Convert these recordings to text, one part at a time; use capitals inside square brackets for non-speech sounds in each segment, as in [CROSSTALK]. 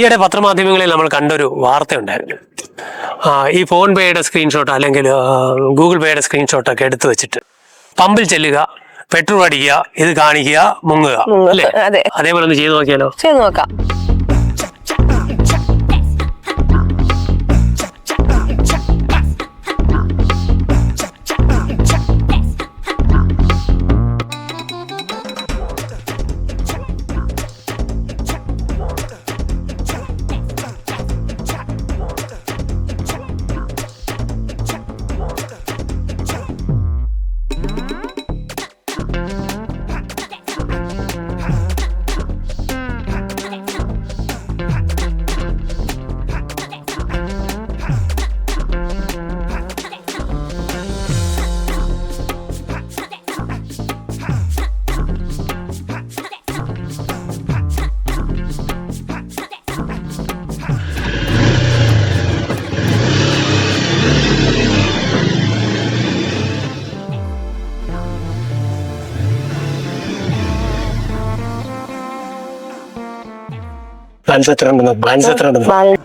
ഈയിടെ പത്രമാധ്യമങ്ങളിൽ നമ്മൾ കണ്ടൊരു വാർത്തയുണ്ടായിരുന്നു. ഈ ഫോൺ പേയുടെ സ്ക്രീൻഷോട്ട് അല്ലെങ്കിൽ ഗൂഗിൾ പേയുടെ സ്ക്രീൻഷോട്ടൊക്കെ എടുത്തു വെച്ചിട്ട് പമ്പിൽ ചെല്ലുക പെട്രോൾ അടിക്കുക ഇത് കാണിക്കുക മുങ്ങുക മുങ്ങുക, അല്ലേ? അതേപോലെ ഒന്ന് ചെയ്തു നോക്കിയാലോ? ചെയ്തു നോക്കാം. ബാലൻസ് എത്ര ഉണ്ടെന്ന് ബാലൻസ് ഉണ്ടെന്ന് ബാലൻസ്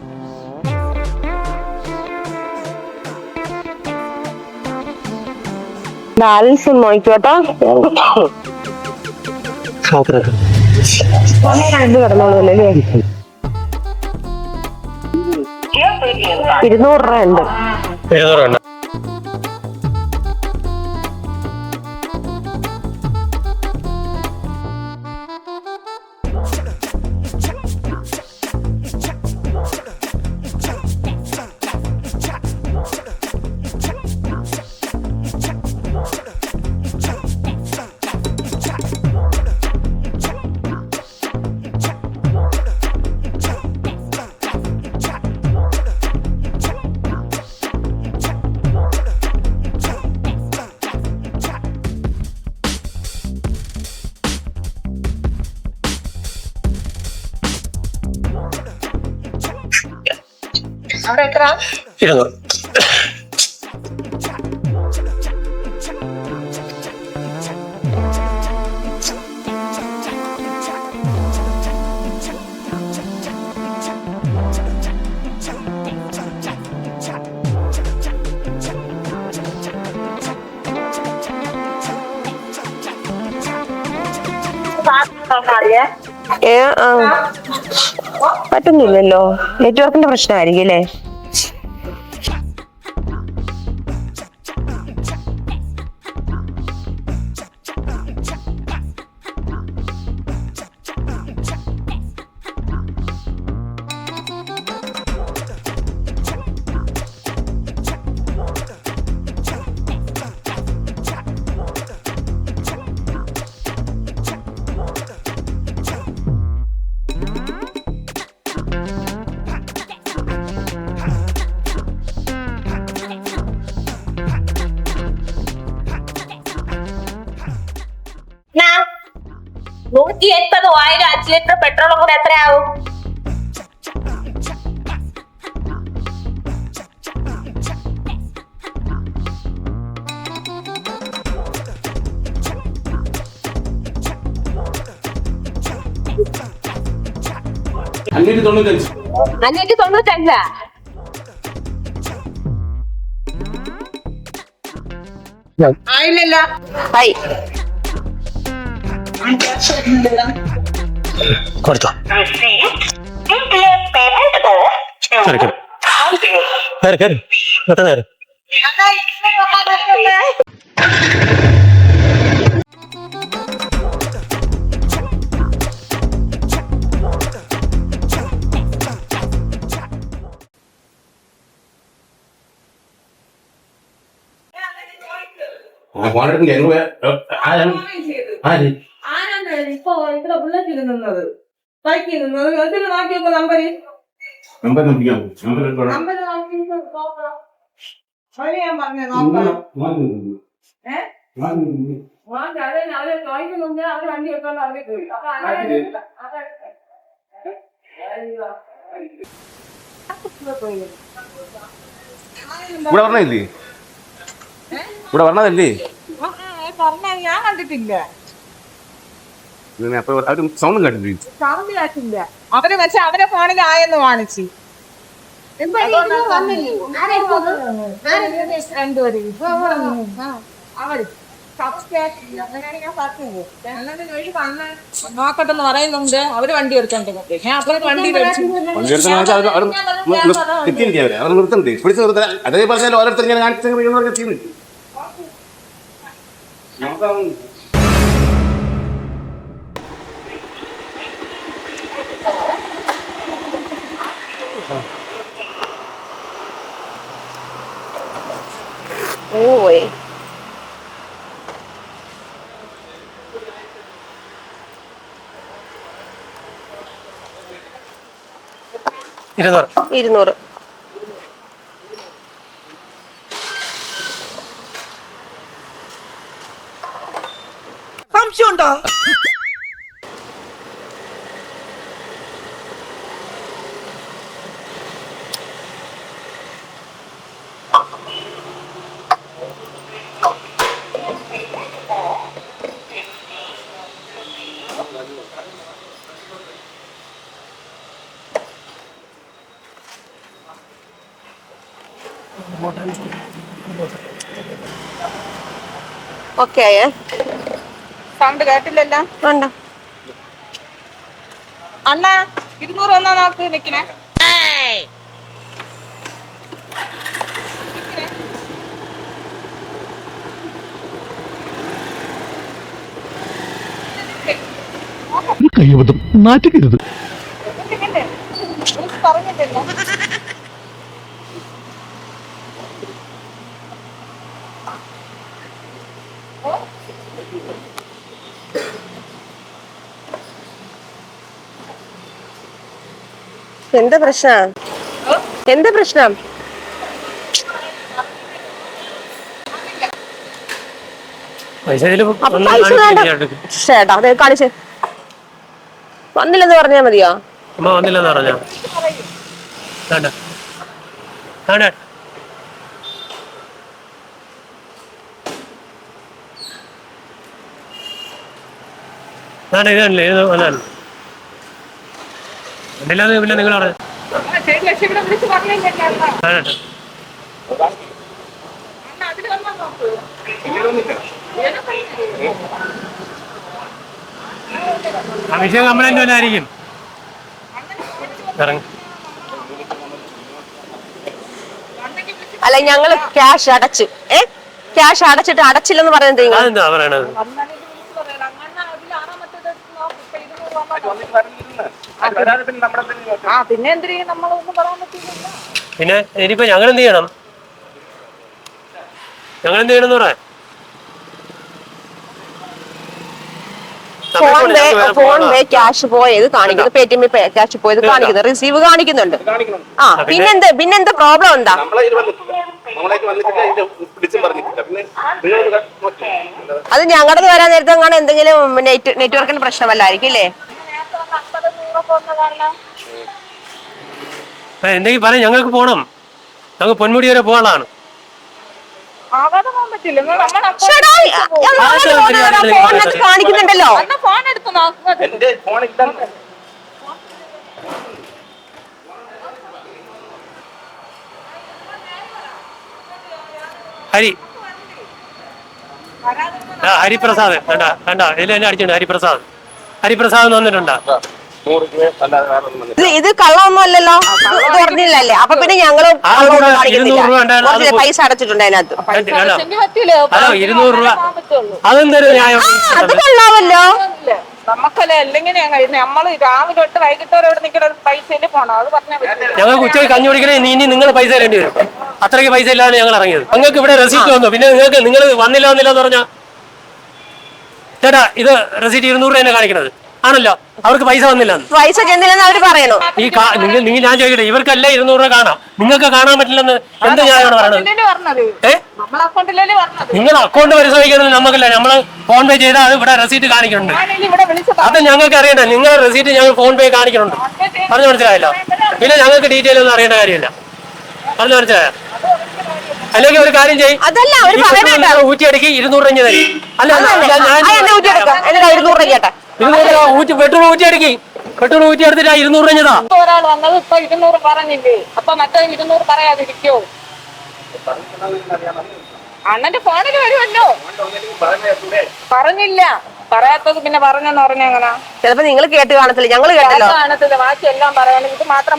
ഇരുന്നൂറ് രൂപ ഉണ്ട്. ഇരുന്നൂറ് ആ. പറ്റുന്നില്ലല്ലോ നെറ്റ്വർക്കിന്റെ പ്രശ്നമായിരിക്കും അല്ലേ? അഞ്ഞൂറ്റി തൊണ്ണൂറ്റഞ്ച് അഞ്ഞൂറ്റി തൊണ്ണൂറ്റഞ്ചാ ആയില്ലല്ലോ ഹായ് കൊടുത്തോ കേറി, കേറി. കേറി, കേറി. ഫോണെടുക്കും ഞങ്ങൾ ആരാണ്? ആര്? ആരാണ് ഇപ്പൊ ഇവിടെ ബുള്ളറ്റിൽ നിന്നത്. ബൈക്കിൽ നിന്നത്. അതിന് നോക്കിയപ്പോ നമ്പര് നമ്പർ നോക്കിയാൽ നമ്പർ നമ്പര് നോക്കി നോക്കണം. വഴി ഞാൻ പറഞ്ഞേ നോക്കണം. ഏ? വാങ്ങി അതെ അവരെ ചോദിക്കുന്നുണ്ട് അവർ വണ്ടി എടുത്തോണ്ട് അവരെ പോയി. അപ്പൊ അതെ. ഇവിടെ പറഞ്ഞില്ലേ? ഇവിടെ പറഞ്ഞതല്ലേ പറഞ്ഞ ഞാൻ കണ്ടിട്ടില്ല. അവർ സൗണ്ടും കേട്ടിട്ടില്ല സൗണ്ട് കേട്ടില്ല? അവർ ഫോണിൽ ആയെന്ന് കാണിച്ചു. നോക്കട്ടെന്ന് പറയുന്നുണ്ട്. അവർ വണ്ടി എടുത്തോണ്ട്. ഞാൻ അപ്പൊ വണ്ടി നിർത്തണ്ടേ? പിടിച്ച് അതേ പറഞ്ഞാൽ ഓരോരുത്തർ ഇങ്ങനെ കാണിച്ചു ചെയ്യുന്നു നമുക്ക് പോയി ഇരുന്നൂറ് ഇരുന്നൂറ് ഓക്കെ ആയേ സൗണ്ട് കേട്ടില്ലല്ലോ. വേണ്ട അണ്ണ ഇരുന്നൂറ് വന്നാ നോക്ക് നിക്കണേ കയ്യബദ്ധം നാറ്റുകരുത് പറഞ്ഞിട്ടില്ല. എന്താ പ്രശ്നം? എന്താ പ്രശ്നം. ചേട്ടാ അതെ കാണിച്ച്. വന്നില്ലെന്ന് പറഞ്ഞാ മതിയോ? അമ്മ വന്നില്ലെന്ന് പറഞ്ഞാ? ഇതല്ലേ ഇത് വന്നാണ് വണ്ടില്ലാതെ പിന്നെ നിങ്ങൾ പറഞ്ഞു ശരി ലക്ഷം ഇവിടെ വിളിച്ച് പറഞ്ഞില്ലല്ലോ അണ്ണ. വേണ്ട അണ്ണ പിന്നെ വന്നാ നോക്ക്. അഭിഷേക് കംപ്ലൈന്റ് വല്ലായിരിക്കും ഇറങ്ങി. അല്ല ഞങ്ങൾ ക്യാഷ് അടച്ച്. ഏ? ക്യാഷ് അടച്ചിട്ട് അടച്ചില്ലെന്ന് പറയുന്നത് നിങ്ങൾ അതെന്താ പറയണത് വന്നാലും ഇത് വിളിച്ച് പറയണം. അണ്ണ അതിൽ ആറാമത്തേത് എടുത്ത് നോക്ക്. ഇപ്പൊ ഇരുന്നൂറ് വന്നാ ആ പിന്നെ എന്തിനാ നമ്മളൊന്നും പറയാൻ പറ്റില്ല പിന്നെ ഇനിയിപ്പോ ഞങ്ങൾ എന്ത് ചെയ്യണം? ഞങ്ങൾ എന്ത് ചെയ്യണം എന്ന് പറയാം? PhonePe PhonePe cash പോയത്. കാണിക്കുന്നു പേ ടി എം ക്യാഷ് പോയത് കാണിക്കുന്നു. റിസീവ് കാണിക്കുന്നുണ്ട്. ആ പിന്നെന്ത്? പിന്നെന്ത് പ്രോബ്ലം എന്താ? അത് ഞങ്ങളുടെ വരാൻ നേരത്തെ എന്തെങ്കിലും നെറ്റ് നെറ്റ്വർക്കിന്റെ പ്രശ്നമല്ലായിരിക്കും അല്ലേ? എന്തെങ്കിലും പറയാം ഞങ്ങൾക്ക് പോണം. ഞങ്ങൾ പൊന്മുടി വരെ പോകാനാണ് കാണിക്കുന്നുണ്ടല്ലോ. ഹരി. ഹരിപ്രസാദ്. വേണ്ട വേണ്ട. ഇതിൽ തന്നെ അടിച്ചിട്ടുണ്ട് ഹരിപ്രസാദ്. ഹരിപ്രസാദ് വന്നിട്ടുണ്ടോ? നൂറ് രൂപ അല്ലാതെ വേറെ ഒന്നും വന്നിട്ടില്ല ഇത് കള്ളൊന്നും കള്ളമൊന്നും അല്ലല്ലോ. ഇത് ഒറിജിനലല്ലേ അപ്പൊ പിന്നെ ഞങ്ങൾ കള്ളമൊന്നും കാണിക്കുന്നില്ല രൂപ ഉണ്ടായിരുന്നു, അത് പൈസ അടച്ചിട്ടുണ്ട് അതിനകത്ത്. ഇരുന്നൂറ് രൂപ. അതെന്തൊരു ന്യായം? അത് കൊള്ളാമല്ലോ. നമുക്കല്ലേ അല്ലെങ്കിൽ ഞാൻ നമ്മൾ രാവിലെ തൊട്ട് വൈകിട്ട് വരെ ഇവിടെ നിൽക്കുന്ന പോണം. അത് പറഞ്ഞാൽ ഞങ്ങൾക്ക് ഉച്ചയ്ക്ക് കഞ്ഞി കുടിക്കണേ. നീ ഇനി നിങ്ങൾ പൈസ തരേണ്ടി വരും. അത്രയ്ക്ക് പൈസ ഇല്ലാതെ ഞങ്ങൾ ഇറങ്ങിയത്. നിങ്ങൾക്ക് ഇവിടെ റെസീറ്റ് വന്നു. പിന്നെ നിങ്ങൾക്ക് നിങ്ങൾ വന്നില്ല വന്നില്ല എന്ന് പറഞ്ഞാ ചേട്ടാ ഇത് റെസീറ്റ് ഇരുന്നൂറ് രൂപ തന്നെ കാണിക്കണത്. ആണല്ലോ? അവർക്ക് പൈസ വന്നില്ല പൈസ ചെന്നില്ലെന്ന് അവർ പറയണോ? ഈ നിങ്ങൾ നിങ്ങൾ ഞാൻ ചോദിക്കട്ടെ ഇവർക്കല്ലേ ഇരുന്നൂറ് രൂപ കാണാം? നിങ്ങൾക്ക് കാണാൻ പറ്റില്ലെന്ന് എന്ത് ഞാനാണ് പറയണത്? പറയുന്നത് പറഞ്ഞത്. ഏ? നമ്മളെ അക്കൗണ്ടിലല്ലേ പറഞ്ഞത്. നിങ്ങൾ അക്കൗണ്ട് പരിശോധിക്കുന്നത് നമുക്കല്ല. നമ്മൾ ഫോൺ പേ ചെയ്താൽ അത് ഇവിടെ റെസീറ്റ് കാണിക്കുന്നുണ്ട്. ഞാനിനി ഇവിടെ വിളിച്ച് അത് ഞങ്ങൾക്ക് അറിയണ്ട. നിങ്ങളുടെ റെസീറ്റ് ഞങ്ങൾ ഫോൺ പേ കാണിക്കുന്നുണ്ട്. പറഞ്ഞു മനസ്സിലായല്ലോ? പിന്നെ ഞങ്ങൾക്ക് ഡീറ്റെയിൽ ഒന്നും അറിയേണ്ട കാര്യമില്ല. പറഞ്ഞു മനസ്സിലായോ? അല്ലെങ്കിൽ ഒരു കാര്യം ചെയ്യും. ഊറ്റിയടക്കി ഇരുന്നൂറ് രൂപ തരും. അല്ല ഞാൻ ഇരുന്നൂറ് രൂപ ചേട്ടാ പെട്രോൾ ഊറ്റി അടിക്കി പെട്രോൾ ഊറ്റി എടുത്തിട്ട് ഇരുന്നൂറ് കഴിഞ്ഞതാ ഒരാൾ വന്നത് ഇപ്പൊ ഇരുന്നൂറ് പറഞ്ഞില്ലേ? അപ്പൊ മറ്റേ ഇരുന്നൂറ് പറയാതിരിക്കോ? അണ്ണന്റെ ഫോണിൽ വരുമല്ലോ. പറഞ്ഞില്ല. പറയാത്തത് പിന്നെ പറഞ്ഞെന്ന് പറഞ്ഞ എങ്ങനെ? ചിലപ്പോ നിങ്ങൾ കേട്ട് കാണത്തില്ല. ഞങ്ങൾ കേട്ടല്ലോ. കാണത്തില്ല. ബാക്കി എല്ലാം പറയണം. ഇത് മാത്രം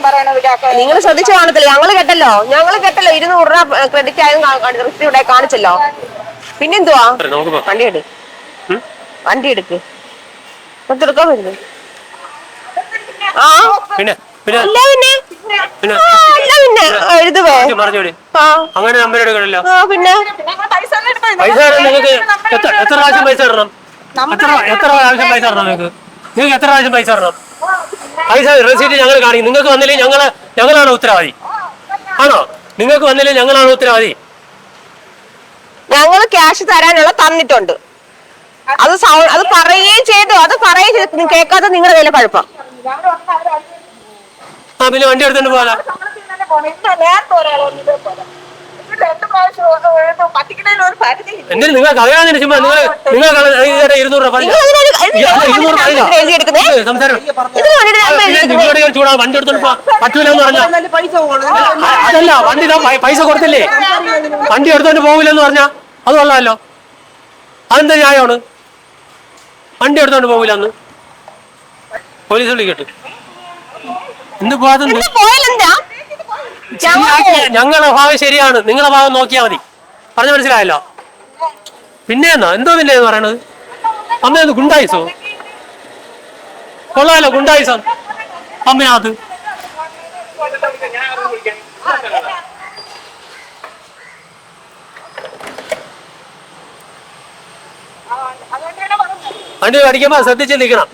നിങ്ങൾ ശ്രദ്ധിച്ചു കാണത്തില്ല. ഞങ്ങൾ കേട്ടല്ലോ. ഞങ്ങൾ കേട്ടല്ലോ. ഇരുന്നൂറ് രൂപ ക്രെഡിറ്റ് ആയത് റിസിപ്റ്റ് ഇവിടെ കാണിച്ചല്ലോ. പിന്നെന്തുവാ? വണ്ടി എടു വണ്ടി എടുക്ക്. എടുക്കാൻ വരുന്നു ആ? പിന്നെ പിന്നെ. അല്ല പിന്നെ. പിന്നെ. ആ, അല്ല പിന്നെ. ആ, എഴുതുവേ മറിഞ്ഞോടി ആ. അങ്ങനെ നമ്പർ എടുക്കണല്ലോ. ആ പിന്നെ. പൈസ തരാൻ നിങ്ങൾക്ക്. എത്ര എത്ര പ്രാവശ്യം പൈസ തരണം? എത്ര എത്ര പ്രാവശ്യം പൈസ തരണം നിങ്ങൾക്ക്? നിങ്ങൾക്ക് എത്ര പ്രാവശ്യം പൈസ തരണം? പൈസ റെസീറ്റ് ഞങ്ങൾ കാണിക്കും. നിങ്ങൾക്ക് വന്നില്ലേ ഞങ്ങൾ ഞങ്ങളാണ് ഉത്തരവാദി. ആണോ? നിങ്ങൾക്ക് വന്നില്ലേ ഞങ്ങളാണ് ഉത്തരവാദി. ഞങ്ങൾ ക്യാഷ് തരാനുള്ള തന്നിട്ടുണ്ട്. അത് സൗണ്ട് അത് പറയുകയും ചെയ്തു. അത് പറയുകയും ചെയ്തു. കേൾക്കാതെ നിങ്ങളുടെ കയ്യിലെ കുഴപ്പം ആ പിന്നെ വണ്ടി എടുത്തോണ്ട് പോകാനാ. എന്തിനും നിങ്ങൾ ചുമ്മാ നിങ്ങൾ നിങ്ങൾ ഇരുന്നൂറ് രൂപ ഇരുന്നൂറ്? ഇത് സംസാരം. ഇതിന് ഞാൻ എഴുതിയെടുക്കുന്നേ? നിങ്ങളോട് ഞാൻ ചൂടാ വണ്ടി എടുത്തോണ്ട് പറഞ്ഞ. അതല്ല വണ്ടി പൈസ കൊടുത്തില്ലേ? വണ്ടി എടുത്തോണ്ട് പോകില്ലെന്ന് പറഞ്ഞ അത് കൊള്ളാമല്ലോ അതെന്താ ന്യായമാണ്? വണ്ടി എടുത്തോണ്ട് പോകില്ല അന്ന്. പോലീസ് വിളിക്കട്ടെ. എന്ത് പോകാതെ ഇതിന് പോയാലെന്താ? ഞങ്ങളുടെ ഭാഗം ശരിയാണ്. നിങ്ങളെ ഭാഗം നോക്കിയാൽ മതി. പറഞ്ഞു മനസ്സിലായല്ലോ. പിന്നെ എന്നാ? എന്തോ പിന്നെ എന്ന് പറയണത്? അമ്മ ഗുണ്ടായിസോ? കൊള്ളാലോ ഗുണ്ടായിസോ. അമ്മയാത് വണ്ടി അടിക്കുമ്പോ ശ്രദ്ധിച്ച് നിൽക്കണം.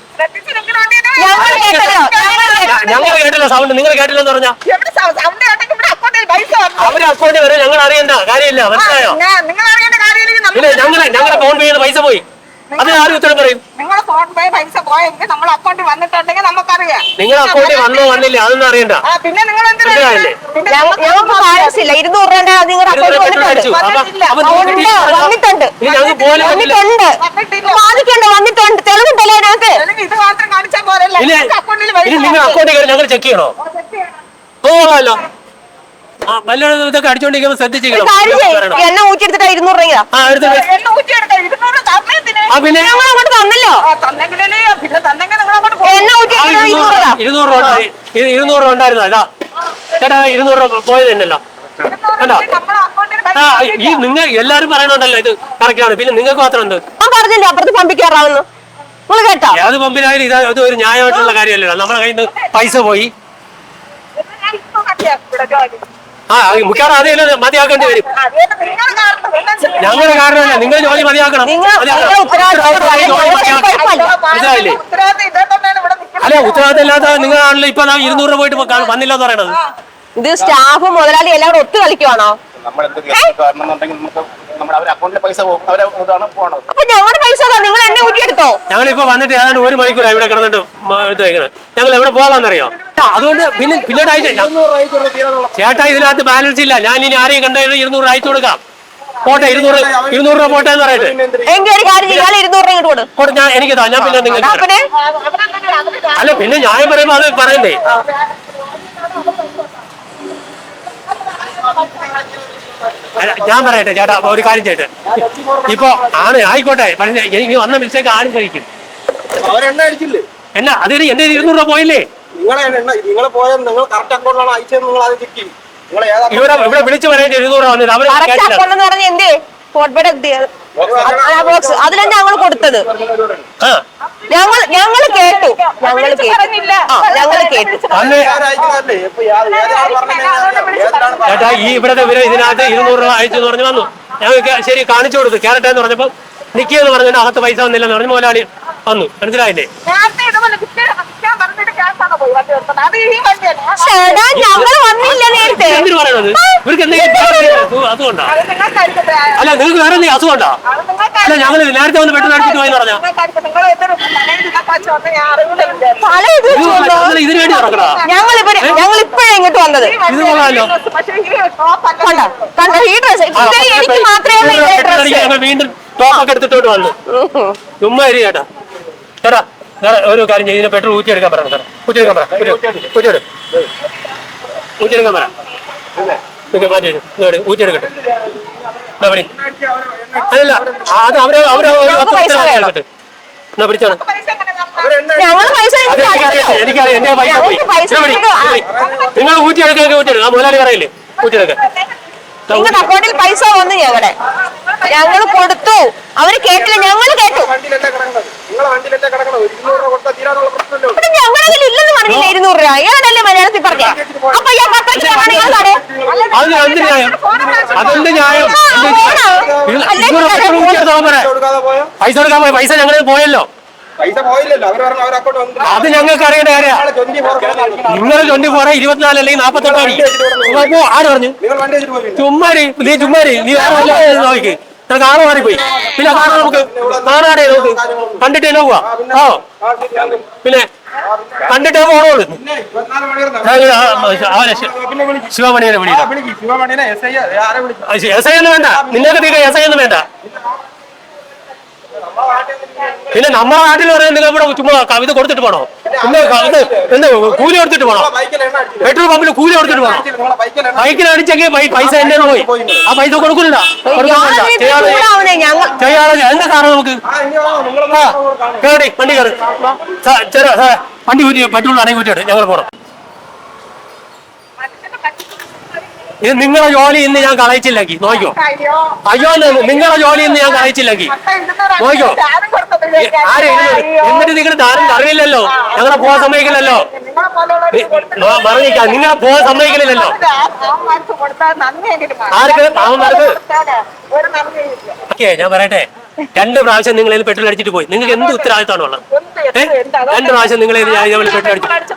ഞങ്ങൾ കേട്ടല്ലോ. സൗണ്ട് നിങ്ങൾ കേട്ടില്ലെന്ന് പറഞ്ഞാ. അവർ അക്കൗണ്ടിൽ വരെ. ഞങ്ങൾ അറിയണ്ട. കാര്യമില്ല. മനസ്സിലായോ? പിന്നെ ഞങ്ങളെ ഞങ്ങളുടെ ഫോൺ പേ ചെയ്ത് പൈസ പോയി. അതിന് ആരും ഉത്തരം പറയും? നിങ്ങൾ ഫോൺ പേ പൈസ പോയെങ്കിൽ നമ്മൾ അക്കൗണ്ടിൽ വന്നിട്ടുണ്ടെങ്കിൽ നമുക്കറിയാം. നിങ്ങളുടെ അക്കൗണ്ടിൽ വന്നോ വന്നില്ല അതൊന്നും അറിയണ്ട. ആ പിന്നെ നിങ്ങൾ എന്തിനാ മനസ്സിലായില്ലേ? പിന്നെ ഞങ്ങ- ഞങ്ങൾക്ക് ബാലൻസ് ഇരുന്നൂറ് രൂപ നിങ്ങളുടെ അക്കൗണ്ടിൽ പെട്രോൾ അടിച്ചു വന്നിട്ടുണ്ട്. അപ്പൊ ഉണ്ട്, വന്നിട്ടുണ്ട് ഇനി ഞങ്ങൾക്ക് പോലും വന്നില്ല വന്നിട്ടുണ്ട്. വന്നിട്ടില്ല. ബാധിക്കണ്ട വന്നിട്ടുണ്ട്. തെളിവുണ്ടല്ലോ അതിനകത്ത് അല്ലെങ്കിൽ ഇത് മാത്രം കാണിച്ചാൽ പോരല്ല? ഇനി അക്കൗണ്ടിൽ ഇനി നിങ്ങൾ അക്കൗണ്ടിൽ കയറി ഞങ്ങൾ ചെക്ക് ചെയ്യണോ? പോകാമല്ലോ ആ ഇതൊക്കെ അടിച്ചോണ്ടിരിക്കുമ്പോ ഒരു ശ്രദ്ധിച്ചിരിക്കണം കാര്യം ചെയ്യ്. എണ്ണ ഊറ്റിയെടുത്തിട്ട് ഇരുന്നൂറ് രൂപ ആ എടുത്ത് പിന്നെ? അങ്ങോട്ട് തന്നല്ലോ. എണ്ണ ഊറ്റിയെടുത്തിട്ട് ഇരുന്നൂറ് രൂപ. ഇരുന്നൂറ് രൂപ ഇരുന്നൂറ് രൂപ ഉണ്ടായിരുന്നോ? ഇതാ. ചേട്ടാ ഇരുന്നൂറ് രൂപ പോയത് തന്നെയല്ലോ. കണ്ടോ? അക്കൗണ്ടിൽ ആ ഈ നിങ്ങൾ എല്ലാരും പറയണുണ്ടല്ലോ ഇത് കറക്റ്റാണ് പിന്നെ നിങ്ങൾക്ക് മാത്രം എന്ത്? ഞാൻ പറഞ്ഞില്ലേ അപ്പുറത്ത് പമ്പിക്കാറാവുന്നു. നിങ്ങൾ കേട്ടോ? ഏത് പമ്പിലായാലും ഇതാ ഇത് ഒരു ന്യായമായിട്ടുള്ള കാര്യമല്ലല്ലോ. നമ്മുടെ കയ്യിൽ നിന്ന് പൈസ പോയി. ആ മിക്കവാറും അതേ മതിയാക്കേണ്ടി വരും. ഞങ്ങളുടെ കാരണമല്ല നിങ്ങൾ ജോലി മതിയാക്കണം. മനസ്സിലായില്ലേ അല്ല ഉത്തരവാദിത്തം ഇല്ലാത്ത നിങ്ങളാണല്ലോ ഇപ്പൊ നാം ഇരുന്നൂറ് രൂപ പോയിട്ട് വന്നില്ല എന്ന് പറയണത്. ഇത് സ്റ്റാഫ് മുതലാളി എല്ലാവരും ഒത്തു കളിക്കുവാണോ? നമ്മൾ എന്ത് കാരണം എന്നുണ്ടെങ്കിൽ നമുക്ക് നമ്മുടെ അക്കൗണ്ടിലെ പൈസ പോകും അവരെ ഇതാണ് പോണത്. അപ്പൊ ഞങ്ങളുടെ പൈസ നിങ്ങൾ എന്നെ ഊറ്റിയെടുത്തോ? ഞങ്ങളിപ്പോ വന്നിട്ട് ഏതാണ്ട് ഒരു മണിക്കൂർ ഇവിടെ കിടന്നിട്ട് ഇത് ഞങ്ങൾ എവിടെ പോകാമെന്നറിയോ? അതുകൊണ്ട് പിന്നെ പിന്നീട് അയച്ച ചേട്ടാ ഇതിനകത്ത് ബാലൻസ് ഇല്ല. ഞാൻ ഇനി ആരെയും കണ്ടാലും ഇരുന്നൂറ് അയച്ചു കൊടുക്കാം. പോട്ടെ ഇരുന്നൂറ് ഇരുന്നൂറ് രൂപ പോട്ടെ എന്ന് പറയട്ടെ. എങ്കിൽ ഒരു കാര്യം ചെയ്യാൻ ഇരുന്നൂറ് രൂപ ഇങ്ങോട്ട് കൊടു. കൊടു ഞാൻ എനിക്ക് ഞാൻ പിന്നെ നിങ്ങൾ അല്ല പിന്നെ ഞാൻ പറയുമ്പോ അത് പറയണ്ടേ? അല്ല, ഞാൻ പറയട്ടെ ചേട്ടാ ഒരു കാര്യം ചെയ്യട്ടെ. ഇപ്പൊ ആണ് ആയിക്കോട്ടെ. പക്ഷേ എനിക്ക് വന്ന മിസ്റ്റേക്ക് ആരും കഴിക്കും. എന്നാ അതിന് എന്റെ ഇരുന്നൂറ് രൂപ പോയില്ലേ? നിങ്ങളെ നിങ്ങൾ പോയാൽ നിങ്ങൾ കറക്റ്റ് അക്കൗണ്ടിലാണ് അയച്ചത് നിങ്ങൾ അത് ചെക്ക് ചെയ്യും. നിങ്ങൾ ഏതാ ഇവിടെ ഇവിടെ വിളിച്ചു പറയേണ്ട ബോക്സ് അതിലാണ് ഞങ്ങൾ കൊടുത്തത്. ഞങ്ങൾ ഞങ്ങൾ കേട്ടു. ഞങ്ങൾ കേട്ടു. ഞങ്ങൾ ചേട്ടാ ഈ ഇവിടത്തെ ഇവർ ഇതിനകത്ത് ഇരുന്നൂറ് രൂപ അയച്ചു പറഞ്ഞു വന്നു. ഞങ്ങൾക്ക് ശരി കാണിച്ചു കൊടുത്തു. കേരട്ടെ എന്ന് പറഞ്ഞപ്പോ നിക്കിയെന്ന് പറഞ്ഞു അകത്ത് പൈസ വന്നില്ലെന്ന് പറഞ്ഞു മുതലാളി വന്നു. മനസ്സിലായില്ലേ? പോയി ഞങ്ങൾ വന്നില്ല നേരത്തെ. ഇവർക്ക് എന്തെങ്കിലും അല്ല നിങ്ങൾക്ക് വേറെ എന്തെങ്കിലും അസുഖമുണ്ടോ? അല്ല ഞങ്ങൾ നേരത്തെ വന്ന് പെട്ടെന്ന് അടിച്ചിട്ട് പോയെന്ന് പറഞ്ഞാ? ഇതിനു വേണ്ടി നടക്കണോ ഞങ്ങൾ ഇപ്പൊ ഞങ്ങൾ ഇപ്പോഴേ ഇങ്ങോട്ട് വന്നത്. ഇത് കൊള്ളാമല്ലോ കണ്ടോ? കണ്ടോ? ഈ ഡ്രസ് എനിക്ക് മാത്രമേ വീണ്ടും ടോപ്പൊക്കെ എടുത്തിട്ടോട്ട് വന്നു ചുമ്മാ ഇരി ചേട്ടാ. ചേട്ടാ സാറേ ഒരു കാര്യം ചെയ്ത് പെട്രോൾ ഊറ്റിയെടുക്കാൻ പറയണം സാറേ. ഊറ്റിയെടുക്കാൻ പറ ഊറ്റിയെടു ഊറ്റിയെടുക്കാൻ പറ. നിങ്ങൾ മാറ്റി. ഇങ്ങോട്ട് ഊറ്റിയെടുക്കട്ടെ. എന്നാ പിടി അത് അവർ അവരെ. എടുക്കട്ടെ. എന്നാ പിടിച്ചോണം ഞങ്ങൾ പൈസ അത് എനിക്കറിയാം എന്റെ പൈസ പോയി. നിങ്ങൾ ഊറ്റിയെടുക്കാൻ ഊറ്റിയെടുക്കും. മുതലാളി പറയില്ലേ? ഊറ്റി എടുക്കാം അക്കൗണ്ടിൽ പൈസ വന്നു ഞങ്ങളുടെ. ഞങ്ങൾ കൊടുത്തു. അവർ കേട്ടില്ല ഞങ്ങൾ കേട്ടു. ഞങ്ങളതിൽ ഇല്ലെന്ന് പറഞ്ഞില്ല ഇരുന്നൂറ് രൂപ. ഇയാളല്ലേ മലയാളത്തിൽ പറഞ്ഞ? അപ്പൊ ഞാൻ പൈസ കൊടുക്കാൻ പോയി? പൈസ ഞങ്ങൾ പോയല്ലോ. അത് ഞങ്ങൾക്ക് അറിയേണ്ട കാര്യമാണ് ഫോർ നിങ്ങൾ ട്വന്റി ഫോർ ഇരുപത്തിനാല് അല്ലെങ്കിൽ നാപ്പത്തെട്ട് അടി അപ്പോ ആര് പറഞ്ഞു? ചുമ്മാരി നീ ചുമ്മാരി നീ വേറെ നോക്കി. ആറ് മാറിപ്പോയി പിന്നെ കാണാൻ നമുക്ക് കാണാടേ നോക്ക് കണ്ടിട്ടേ നോക്കുക ആ പിന്നെ കണ്ടിട്ടേ പോണോളൂ ശിവമണിയെ വിളിക്കാം എസ് ഐ ഒന്നും വേണ്ട നിന്നൊക്കെ തീരെ എസ് ഐ ഒന്നും വേണ്ട പിന്നെ നമ്മുടെ നാട്ടിൽ പറയാൻ നിങ്ങൾ ഇവിടെ ചുമ്മാ കവിത കൊടുത്തിട്ട് പോണോ? എന്ത് ഇത് എന്ത് കൂലി കൊടുത്തിട്ട് പോണോ? പെട്രോൾ പമ്പിൽ കൂലി കൊടുത്തിട്ട് പോണോ? ബൈക്കിൽ അടിച്ചെങ്കിൽ പൈസ എന്റെ പോയി. ആ പൈസ കൊടുക്കില്ല കൊടുക്കുന്നില്ല. ചെയ്യാതെ എന്താ സാറേ നമുക്ക്? ആ ഇനി വാ നിങ്ങൾ ആ കേറി വണ്ടി കയറി വണ്ടി ഊറ്റി പെട്രോൾ അടങ്ങി ഊറ്റിയിട്ട് ഞങ്ങൾ പോണം. ഇത് നിങ്ങളെ ജോലി ഇന്ന് ഞാൻ കളയിച്ചില്ലെങ്കിൽ. നോക്കിയോ അയ്യോ. നിങ്ങളെ ജോലി ഇന്ന് ഞാൻ കളയിച്ചില്ലെങ്കിൽ. നോക്കിയോ ആരെ എന്നിട്ട് നിങ്ങൾ താരം അറിയില്ലല്ലോ ഞങ്ങളെ പോകാൻ സമ്മതിക്കില്ലല്ലോ പറഞ്ഞിക്കാം നിങ്ങളെ പോകാൻ സമ്മതിക്കില്ലല്ലോ ആർക്ക്? പാവന്മാർക്ക് ഓക്കെ ഞാൻ പറയട്ടെ. രണ്ട് പ്രാവശ്യം നിങ്ങൾ ഇതിൽ പെട്രോൾ അടിച്ചിട്ട് പോയി. നിങ്ങൾക്ക് എന്ത് ഉത്തരവാദിത്തമാണ് ഉള്ളത്? രണ്ട് പ്രാവശ്യം നിങ്ങൾ ഇതേപോലെ പെട്രോൾ അടിച്ചു.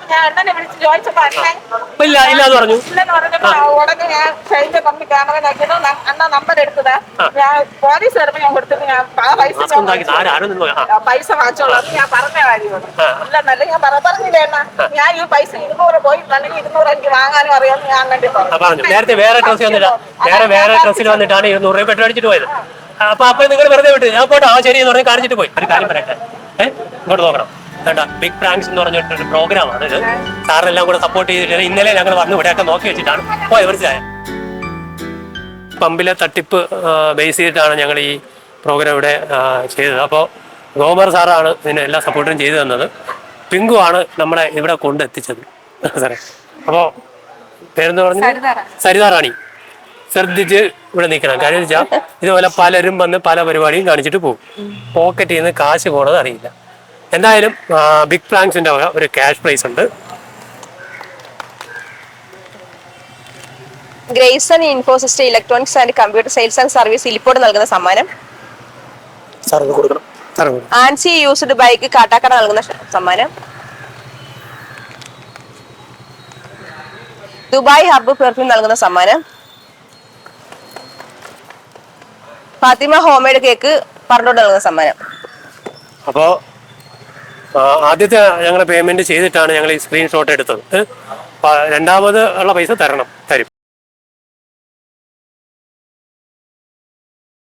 ഇല്ല ഇല്ല എന്ന് പറഞ്ഞു. പൈസ വാങ്ങിച്ചോളാം. ഞാൻ പറഞ്ഞ കാര്യമാണ്. ഇല്ലെന്നല്ല ഞാൻ പറ പറഞ്ഞില്ലേ ഞാൻ ഈ പൈസ ഇരുന്നൂറ് പോയിട്ടുണ്ടെങ്കിൽ ഇരുന്നൂറ് എനിക്ക് വാങ്ങാനും അറിയാമെന്ന് ഞാൻ നേരത്തെ വേറെ ഡ്രസ്സിൽ വന്നിട്ടാ. വേറെ വേറെ ഡ്രസ്സിൽ വന്നിട്ടാണ് ഇരുന്നൂറ് രൂപ പെട്രോൾ അടിച്ചിട്ട് പോയത്. അപ്പൊ അപ്പൊ നിങ്ങൾ വെറുതെ വിട്ടു. ഞാൻ പോട്ടെ ആ ശരി എന്ന് പറഞ്ഞ് കാണിച്ചിട്ട് പോയി. ഒരു കാര്യം പറയട്ടെ. ഏഹ് ഇങ്ങോട്ട് നോക്കണം. വേണ്ട ബിഗ് പ്രാങ്ക്സ് എന്ന് പറഞ്ഞിട്ടൊരു പ്രോഗ്രാമാണ് ഇത്. സാറെല്ലാം കൂടെ സപ്പോർട്ട് ചെയ്തിട്ട് ഇന്നലെ ഞങ്ങൾ വന്ന് ഇവിടെയൊക്കെ നോക്കി വെച്ചിട്ടാണ് പോയത് മനസ്സിലായ? പമ്പിലെ തട്ടിപ്പ് ബേസ് ചെയ്തിട്ടാണ് ഞങ്ങൾ ഈ പ്രോഗ്രാം ഇവിടെ ചെയ്തത്. അപ്പോൾ ഗോമർ സാറാണ് ഇതിന് എല്ലാ സപ്പോർട്ടും ചെയ്തു തന്നത്. പിങ്കു ആണ് നമ്മളെ ഇവിടെ കൊണ്ടെത്തിച്ചത്. [LAUGHS] സാറേ. അപ്പോൾ പേരെന്ന് പറഞ്ഞു? സരിതാ റാണി ശ്രദ്ധിച്ച് ഇവിടെ നിൽക്കണം. കാര്യം വെച്ചാൽ ഇതുപോലെ പലരും വന്ന് പല പരിപാടിയും കാണിച്ചിട്ട് പോകും. പോക്കറ്റിൽ നിന്ന് കാശ് പോണത് അറിയില്ല. എന്തായാലും ബിഗ് പ്ലാങ്സിന്റെ വക ഒരു ക്യാഷ് പ്രൈസ് ഉണ്ട്. ഗ്രേസൺ ഇൻഫോസിസ്റ്റ് electronics and computer sales and service ഇലിപ്പോട് നൽകുന്ന സമ്മാനം. ആൻസി യൂസ്ഡ് ബൈക്ക് കാട്ടാക്കട നൽകുന്ന സമ്മാനം. ദുബായ് ഹബ്ബ് പെർഫ്യൂം നൽകുന്ന സമ്മാനം. ഫാത്തിമ ഹോംമെയ്ഡ് കേക്ക് പറഞ്ഞോണ്ട് നൽകുന്ന സമ്മാനം അപ്പോൾ ആദ്യത്തെ ഞങ്ങൾ പേയ്മെന്റ് ചെയ്തിട്ടാണ് ഞങ്ങൾ ഈ സ്ക്രീൻഷോട്ട് എടുത്തത്? രണ്ടാമത് ഉള്ള പൈസ തരണം തരും